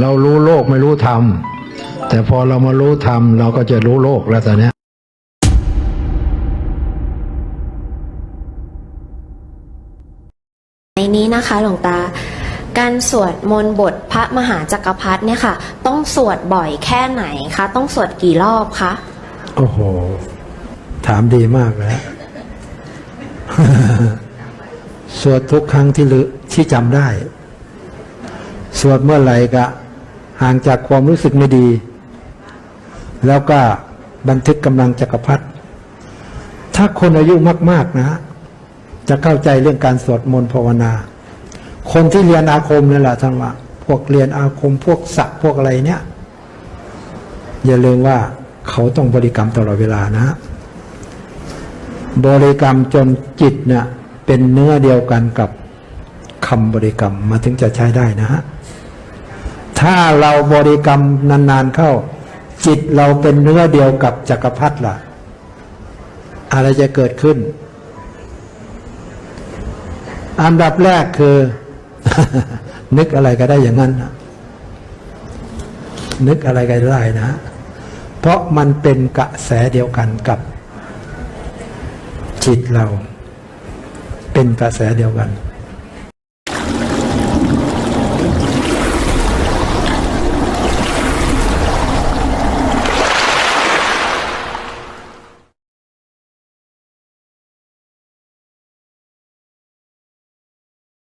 เรารู้โลกไม่รู้ธรรม แต่พอเรามารู้ธรรม เราก็จะรู้โลกแล้วตอนนี้ในนี้นะคะหลวงตาการสวดมนต์บทพระมหาจักรพรรดิเนี่ยค่ะ ต้องสวดบ่อยแค่ไหนคะ ต้องสวดกี่รอบคะ โอ้โห ถามดีมากแล้วสวดทุกครั้งที่ลืที่จำได้ สวดเมื่อไหร่ก็ห่างจากความรู้สึกไม่ดี แล้วก็บันทึกกำลังจักรพรรดิถ้าคนอายุมาก ๆนะ จะเข้าใจเรื่องการสวดมนต์ภาวนา คนที่เรียนอาคมนี่แหละท่านว่าพวกเรียนอาคมพวกสักพวกอะไรเนี่ย อย่าลืมว่า เขาต้องบริกรรมตลอดเวลานะ บริกรรมจนจิตเนี่ยเป็นเนื้อเดียวกันกับคำบริกรรมมาถึงจะใช้ได้นะฮะถ้าเราบริกรรมนานๆเข้า จิตเราเป็นเนื้อเดียวกับจักรพรรดิล่ะ อะไรจะเกิดขึ้น อันดับแรกคือ นึกอะไรก็ได้อย่างนั้น นึกอะไรก็ได้นะ เพราะมันเป็นกระแสเดียวกันกับจิตเรา เป็นกระแสเดียวกัน